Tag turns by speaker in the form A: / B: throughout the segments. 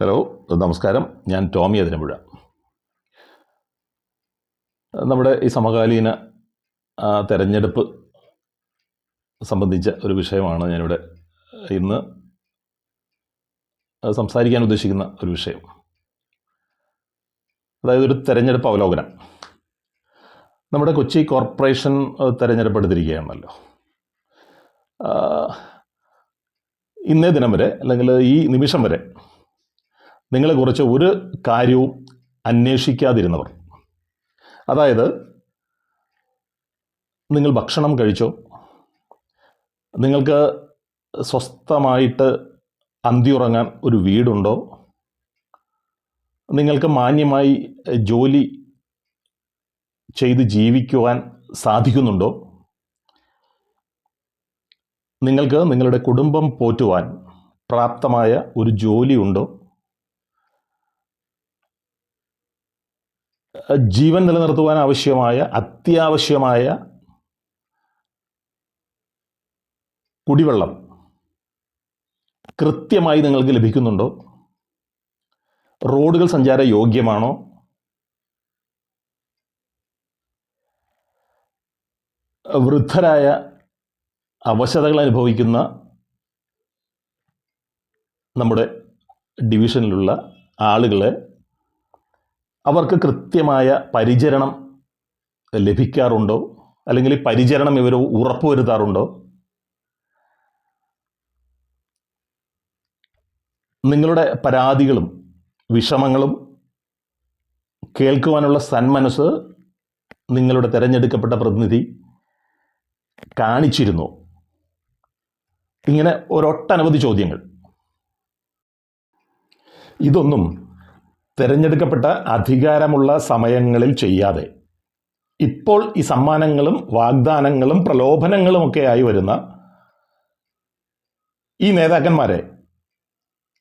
A: Hello നമസ്കാരം. ഞാൻ ടോമി അതിരമ്പുഴ. നമ്മുടെ ഈ സമകാലീന തെരഞ്ഞെടുപ്പ് സംബന്ധിച്ച ഒരു വിഷയമാണ് ഞാനിവിടെ ഇന്ന് സംസാരിക്കാൻ ഉദ്ദേശിക്കുന്ന ഒരു വിഷയം. അതായത് ഒരു തെരഞ്ഞെടുപ്പ് അവലോകനം. നമ്മുടെ കൊച്ചി കോർപ്പറേഷൻ തെരഞ്ഞെടുപ്പ് എടുത്തിരിക്കുകയാണല്ലോ. ഇന്നേ ദിനം വരെ അല്ലെങ്കിൽ ഈ നിമിഷം വരെ നിങ്ങളെക്കുറിച്ച് ഒരു കാര്യവും അന്വേഷിക്കാതിരുന്നവർ. അതായത് നിങ്ങൾ ഭക്ഷണം കഴിച്ചോ? നിങ്ങൾക്ക് സ്വസ്ഥമായിട്ട് അന്തിയുറങ്ങാൻ ഒരു വീടുണ്ടോ? നിങ്ങൾക്ക് മാന്യമായി ജോലി ചെയ്ത് ജീവിക്കുവാൻ സാധിക്കുന്നുണ്ടോ? നിങ്ങൾക്ക് നിങ്ങളുടെ കുടുംബം പോറ്റുവാൻ പ്രാപ്തമായ ഒരു ജോലിയുണ്ടോ? ജീവൻ നിലനിർത്തുവാൻ ആവശ്യമായ അത്യാവശ്യമായ കുടിവെള്ളം കൃത്യമായി നിങ്ങൾക്ക് ലഭിക്കുന്നുണ്ടോ? റോഡുകൾ സഞ്ചാര യോഗ്യമാണോ വൃദ്ധരായ അവശതകൾ അനുഭവിക്കുന്ന നമ്മുടെ ഡിവിഷനിലുള്ള ആളുകളെ അവർക്ക് കൃത്യമായ പരിചരണം ലഭിക്കാറുണ്ടോ? അല്ലെങ്കിൽ പരിചരണം ഇവർ ഉറപ്പുവരുത്താറുണ്ടോ? നിങ്ങളുടെ പരാതികളും വിഷമങ്ങളും കേൾക്കുവാനുള്ള സന്മനസ് നിങ്ങളുടെ തിരഞ്ഞെടുക്കപ്പെട്ട പ്രതിനിധി കാണിച്ചിരുന്നു. ഇങ്ങനെ ഒരൊട്ടനവധി ചോദ്യങ്ങൾ. ഇതൊന്നും തിരഞ്ഞെടുക്കപ്പെട്ട അധികാരമുള്ള സമയങ്ങളിൽ ചെയ്യാതെ. ഇപ്പോൾ ഈ സമ്മാനങ്ങളും വാഗ്ദാനങ്ങളും പ്രലോഭനങ്ങളും ഒക്കെ ആയി വരുന്ന ഈ നേതാക്കന്മാരെ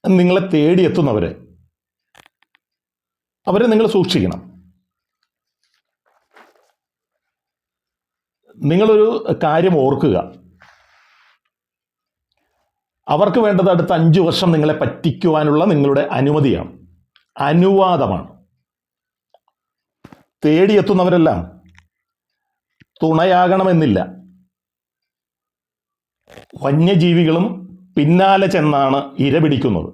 A: നിങ്ങളെ തേടിയെത്തുന്നവരെ അവരെ നിങ്ങൾ സൂക്ഷിക്കണം. നിങ്ങളൊരു കാര്യം ഓർക്കുക. അവർക്ക് വേണ്ടത് അടുത്ത അഞ്ചു വർഷം നിങ്ങളെ പറ്റിക്കുവാനുള്ള നിങ്ങളുടെ അനുമതിയാണ്. അനുവാദമാണ്. തേടിയെത്തുന്നവരെല്ലാം തുണയാകണമെന്നില്ല. വന്യജീവികളും പിന്നാലെ ചെന്നാണ് ഇരപിടിക്കുന്നത്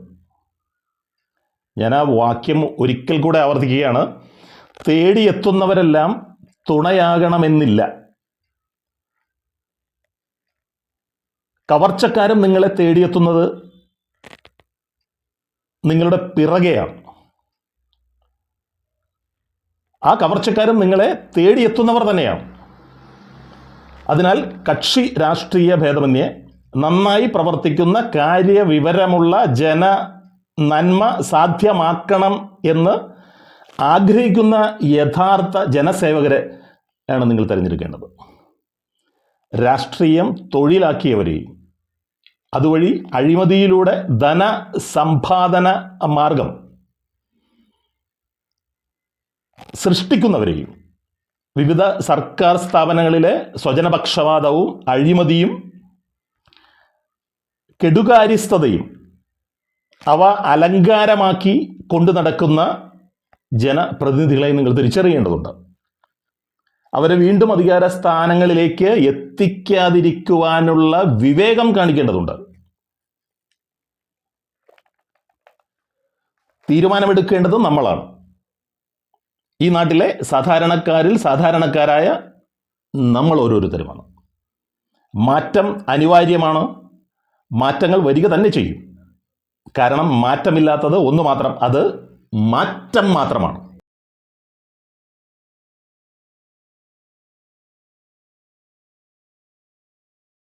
A: ഞാൻ ആ വാക്യം ഒരിക്കൽ കൂടെ ആവർത്തിക്കുകയാണ്. തേടിയെത്തുന്നവരെല്ലാം തുണയാകണമെന്നില്ല. കവർച്ചക്കാരും നിങ്ങളെ തേടിയെത്തുന്നത് നിങ്ങളുടെ പിറകെയാണ്. ആ കവർച്ചക്കാരും നിങ്ങളെ തേടിയെത്തുന്നവർ തന്നെയാണ്. അതിനാൽ കക്ഷി രാഷ്ട്രീയ ഭേദമന്യേ നന്നായി പ്രവർത്തിക്കുന്ന കാര്യവിവരമുള്ള ജന നന്മ സാധ്യമാക്കണം എന്ന് ആഗ്രഹിക്കുന്ന യഥാർത്ഥ ജനസേവകരെ ആണ് നിങ്ങൾ തിരഞ്ഞെടുക്കേണ്ടത്. രാഷ്ട്രീയം തൊഴിലാക്കിയവരെയും അതുവഴി അഴിമതിയിലൂടെ ധനസമ്പാദന മാർഗം സൃഷ്ടിക്കുന്നവരെയും വിവിധ സർക്കാർ സ്ഥാപനങ്ങളിലെ സ്വജനപക്ഷപാതവും അഴിമതിയും കെടുകാര്യസ്ഥതയും അവ അലങ്കാരമാക്കി കൊണ്ടു നടക്കുന്ന ജനപ്രതിനിധികളെ നിങ്ങൾ തിരിച്ചറിയേണ്ടതുണ്ട്. അവരെ വീണ്ടും അധികാര സ്ഥാനങ്ങളിലേക്ക് എത്തിക്കാതിരിക്കുവാനുള്ള വിവേകം കാണിക്കേണ്ടതുണ്ട്. തീരുമാനമെടുക്കേണ്ടത് നമ്മളാണ്. ഈ നാട്ടിലെ സാധാരണക്കാരിൽ സാധാരണക്കാരായ നമ്മൾ ഓരോരുത്തരുമാണ് മാറ്റം അനിവാര്യമാണ്. മാറ്റങ്ങൾ വരിക തന്നെ ചെയ്യും. കാരണം മാറ്റമില്ലാത്തത് ഒന്ന് മാത്രം അത് മാറ്റം മാത്രമാണ്.